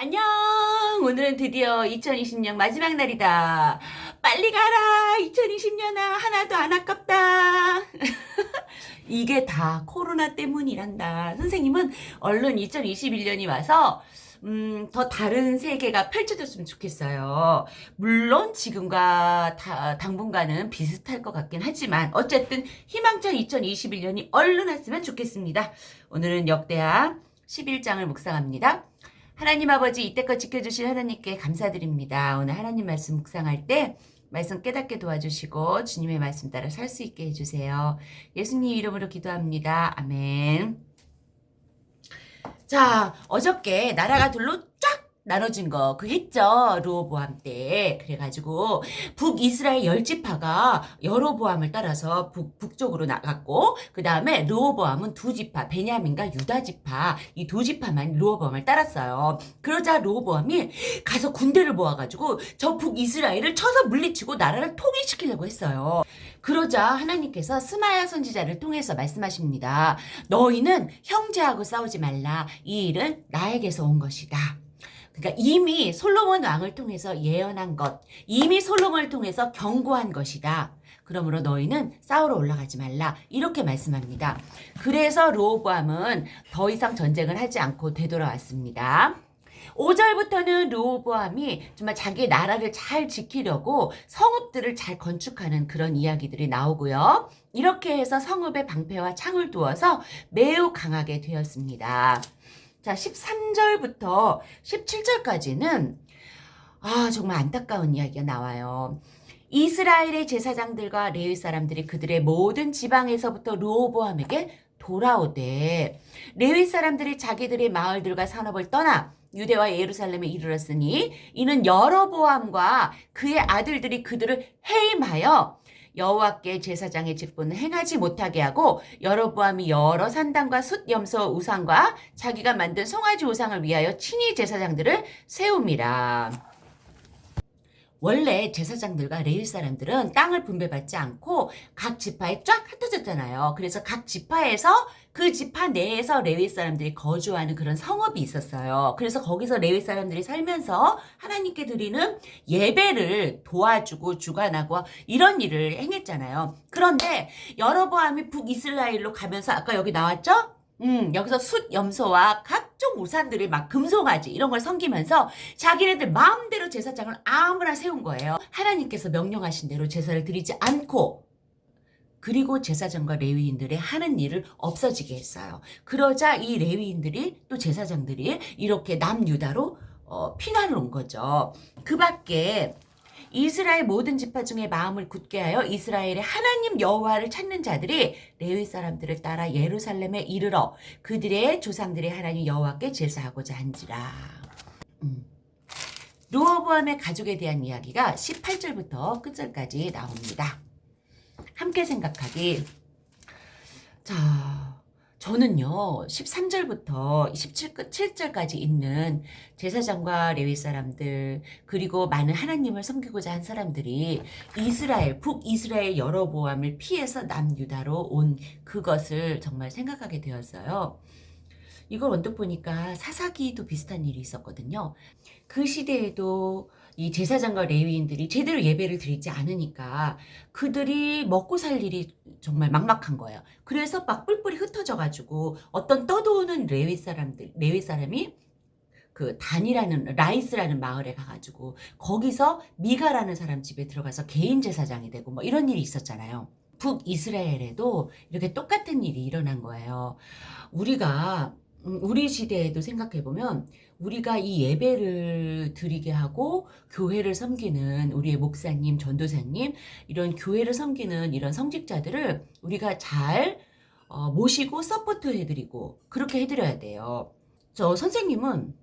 안녕! 오늘은 드디어 2020년 마지막 날이다. 빨리 가라! 2020년아, 하나도 안 아깝다. 이게 다 코로나 때문이란다. 선생님은 얼른 2021년이 와서, 음, 더 다른 세계가 펼쳐졌으면 좋겠어요. 물론 지금과 다- 당분간은 비슷할 것 같긴 하지만, 어쨌든 희망찬 2021년이 얼른 왔으면 좋겠습니다. 오늘은 역대하 11장을 묵상합니다. 하나님 아버지 이때껏 지켜주신 하나님께 감사드립니다. 오늘 하나님 말씀 묵상할 때 말씀 깨닫게 도와주시고 주님의 말씀 따라 살 수 있게 해주세요. 예수님 이름으로 기도합니다. 아멘. 자, 어저께 나라가 둘로 쫙 나눠진 거, 그 했죠. 로보암 때. 그래가지고, 북이스라엘 열지파가 여로보암을 따라서 북, 북쪽으로 나갔고, 그 다음에 로보암은 두 지파, 베냐민과 유다 지파, 이 두 지파만 로보암을 따랐어요. 그러자 로보암이 가서 군대를 모아가지고, 저 북이스라엘을 쳐서 물리치고 나라를 통일시키려고 했어요. 그러자 하나님께서 스마야 선지자를 통해서 말씀하십니다. 너희는 형제하고 싸우지 말라. 이 일은 나에게서 온 것이다. 그러니까 이미 솔로몬 왕을 통해서 예언한 것, 이미 솔로몬을 통해서 경고한 것이다. 그러므로 너희는 싸우러 올라가지 말라. 이렇게 말씀합니다. 그래서 로보암은 더 이상 전쟁을 하지 않고 되돌아왔습니다. 5절부터는 로보암이 정말 자기 나라를 잘 지키려고 성읍들을 잘 건축하는 그런 이야기들이 나오고요. 이렇게 해서 성읍에 방패와 창을 두어서 매우 강하게 되었습니다. 자, 13절부터 17절까지는 아, 정말 안타까운 이야기가 나와요. 이스라엘의 제사장들과 레위 사람들이 그들의 모든 지방에서부터 로보암에게 돌아오되 레위 사람들이 자기들의 마을들과 산업을 떠나 유대와 예루살렘에 이르렀으니 이는 여러보암과 그의 아들들이 그들을 해임하여 여호와께 제사장의 직분을 행하지 못하게 하고 여로보암이 여러 산당과 숫 염소 우상과 자기가 만든 송아지 우상을 위하여 친히 제사장들을 세웁니다. 원래 제사장들과 레위 사람들은 땅을 분배받지 않고 각 지파에 쫙 흩어졌잖아요. 그래서 각 지파에서 그 지파 내에서 레위 사람들이 거주하는 그런 성읍이 있었어요. 그래서 거기서 레위 사람들이 살면서 하나님께 드리는 예배를 도와주고 주관하고 이런 일을 행했잖아요. 그런데 여러보암이 북이스라엘로 가면서 아까 여기 나왔죠? 음, 여기서 숫 염소와 각종 우산들을 막 금송아지 이런 걸 섬기면서 자기네들 마음대로 제사장을 아무나 세운 거예요. 하나님께서 명령하신 대로 제사를 드리지 않고 그리고 제사장과 레위인들의 하는 일을 없어지게 했어요. 그러자 이 레위인들이 또 제사장들이 이렇게 남유다로 어, 피난을 온 거죠. 그 밖에 이스라엘 모든 지파 중에 마음을 굳게 하여 이스라엘의 하나님 여호와를 찾는 자들이 레위 사람들을 따라 예루살렘에 이르러 그들의 조상들의 하나님 여호와께 제사하고자 한지라. 음. 로어보암의 가족에 대한 이야기가 18절부터 끝절까지 나옵니다. 함께 생각하기. 자, 저는요, 13절부터 17절까지 있는 제사장과 레위 사람들, 그리고 많은 하나님을 섬기고자 한 사람들이 이스라엘, 북이스라엘 여러 보암을 피해서 남유다로 온 그것을 정말 생각하게 되었어요. 이걸 언뜻 보니까 사사기도 비슷한 일이 있었거든요. 그 시대에도 이 제사장과 레위인들이 제대로 예배를 드리지 않으니까 그들이 먹고 살 일이 정말 막막한 거예요. 그래서 막 뿔뿔이 흩어져 가지고 어떤 떠도는 레위 사람들, 레위 사람이 그 단이라는 라이스라는 마을에 가가지고 거기서 미가라는 사람 집에 들어가서 개인 제사장이 되고 뭐 이런 일이 있었잖아요. 북 이스라엘에도 이렇게 똑같은 일이 일어난 거예요. 우리가 음, 우리 시대에도 생각해 보면 우리가 이 예배를 드리게 하고 교회를 섬기는 우리의 목사님, 전도사님 이런 교회를 섬기는 이런 성직자들을 우리가 잘 어, 모시고 서포트 해드리고 그렇게 해드려야 돼요. 저 선생님은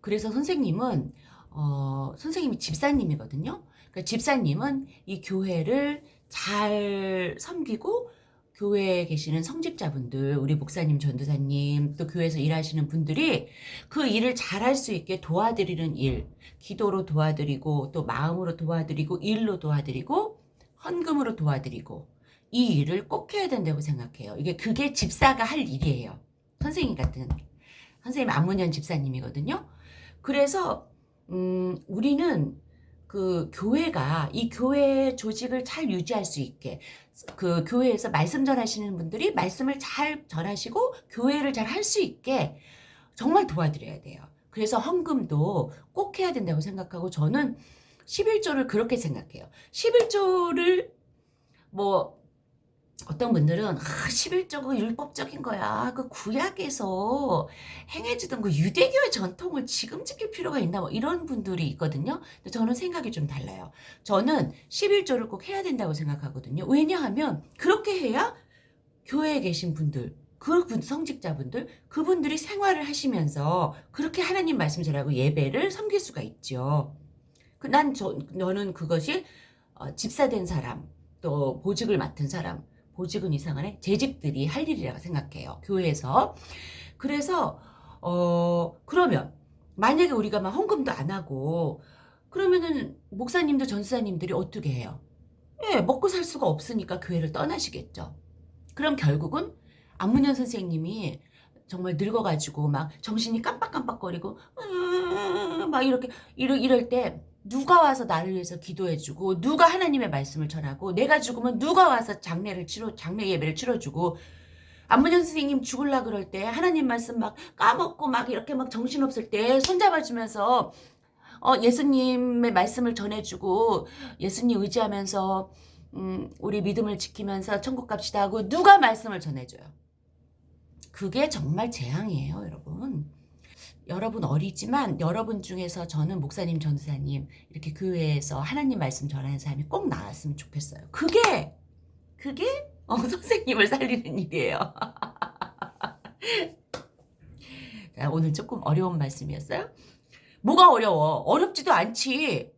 그래서 선생님은 어, 선생님이 집사님이거든요. 그러니까 집사님은 이 교회를 잘 섬기고 교회에 계시는 성직자분들, 우리 목사님, 전도사님, 또 교회에서 일하시는 분들이 그 일을 잘할 수 있게 도와드리는 일, 기도로 도와드리고, 또 마음으로 도와드리고, 일로 도와드리고, 헌금으로 도와드리고, 이 일을 꼭 해야 된다고 생각해요. 이게 그게 집사가 할 일이에요. 선생님 같은. 선생님 안문현 집사님이거든요. 그래서 음, 우리는 그 교회가 이 교회 조직을 잘 유지할 수 있게 그 교회에서 말씀 전하시는 분들이 말씀을 잘 전하시고 교회를 잘 할 수 있게 정말 도와드려야 돼요. 그래서 헌금도 꼭 해야 된다고 생각하고 저는 11조를 그렇게 생각해요. 11조를 뭐 어떤 분들은 아, 11조가 율법적인 거야. 그 구약에서 행해지던 그 유대교의 전통을 지금 지킬 필요가 있나 뭐 이런 분들이 있거든요. 근데 저는 생각이 좀 달라요. 저는 11조를 꼭 해야 된다고 생각하거든요. 왜냐하면 그렇게 해야 교회에 계신 분들 그 분- 성직자분들 그분들이 생활을 하시면서 그렇게 하나님 말씀 전하고 예배를 섬길 수가 있죠. 그난 저, 너는 그것이 어, 집사된 사람 또 보직을 맡은 사람 보직은 이상하네 재직들이 할 일이라고 생각해요 교회에서 그래서 어 그러면 만약에 우리가 막 헌금도 안 하고 그러면은 목사님도 전사님들이 어떻게 해요? 예, 먹고 살 수가 없으니까 교회를 떠나시겠죠. 그럼 결국은 안문현 선생님이 정말 늙어가지고 막 정신이 깜빡깜빡거리고 으으으으 막 이렇게 이럴, 이럴 때 누가 와서 나를 위해서 기도해주고 누가 하나님의 말씀을 전하고 내가 죽으면 누가 와서 장례를 치러 장례 예배를 치러주고 안문현 선생님 죽을라 그럴 때 하나님 말씀 막 까먹고 막 이렇게 막 정신 없을 때 손잡아주면서 어, 예수님의 말씀을 전해주고 예수님 의지하면서 음, 우리 믿음을 지키면서 천국 갑시다 하고 누가 말씀을 전해줘요. 그게 정말 재앙이에요, 여러분. 여러분 어리지만 여러분 중에서 저는 목사님, 전사님 이렇게 교회에서 하나님 말씀 전하는 사람이 꼭 나왔으면 좋겠어요. 그게 그게 어, 선생님을 살리는 일이에요. 자, 오늘 조금 어려운 말씀이었어요. 뭐가 어려워? 어렵지도 않지.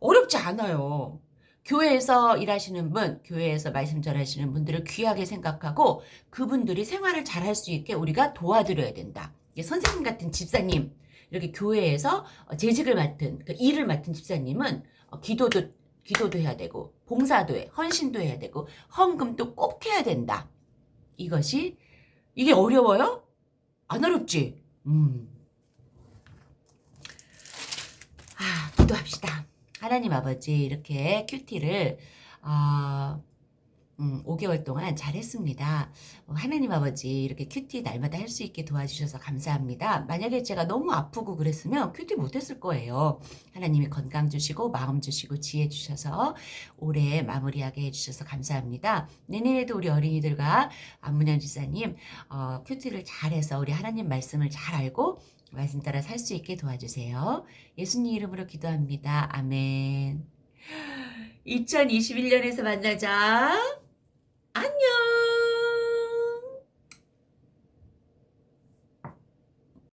어렵지 않아요. 교회에서 일하시는 분, 교회에서 말씀 전하시는 분들을 귀하게 생각하고 그분들이 생활을 잘할 수 있게 우리가 도와드려야 된다. 선생님 같은 집사님, 이렇게 교회에서 어, 재직을 맡은, 그 일을 맡은 집사님은 어, 기도도, 기도도 해야 되고, 봉사도 해, 헌신도 해야 되고, 헌금도 꼭 해야 된다. 이것이, 이게 어려워요? 안 어렵지? 음. 아, 기도합시다. 하나님 아버지, 이렇게 큐티를, 아, 음, 5개월 동안 잘했습니다. 어, 하나님 아버지, 이렇게 큐티 날마다 할 수 있게 도와주셔서 감사합니다. 만약에 제가 너무 아프고 그랬으면 큐티 못했을 거예요. 하나님이 건강 주시고, 마음 주시고, 지혜 주셔서 올해 마무리하게 해주셔서 감사합니다. 내년에도 우리 어린이들과 안문현 지사님, 어, 큐티를 잘해서 우리 하나님 말씀을 잘 알고, 말씀 따라 살 수 있게 도와주세요. 예수님 이름으로 기도합니다. 아멘. 2021년에서 만나자. 안녕!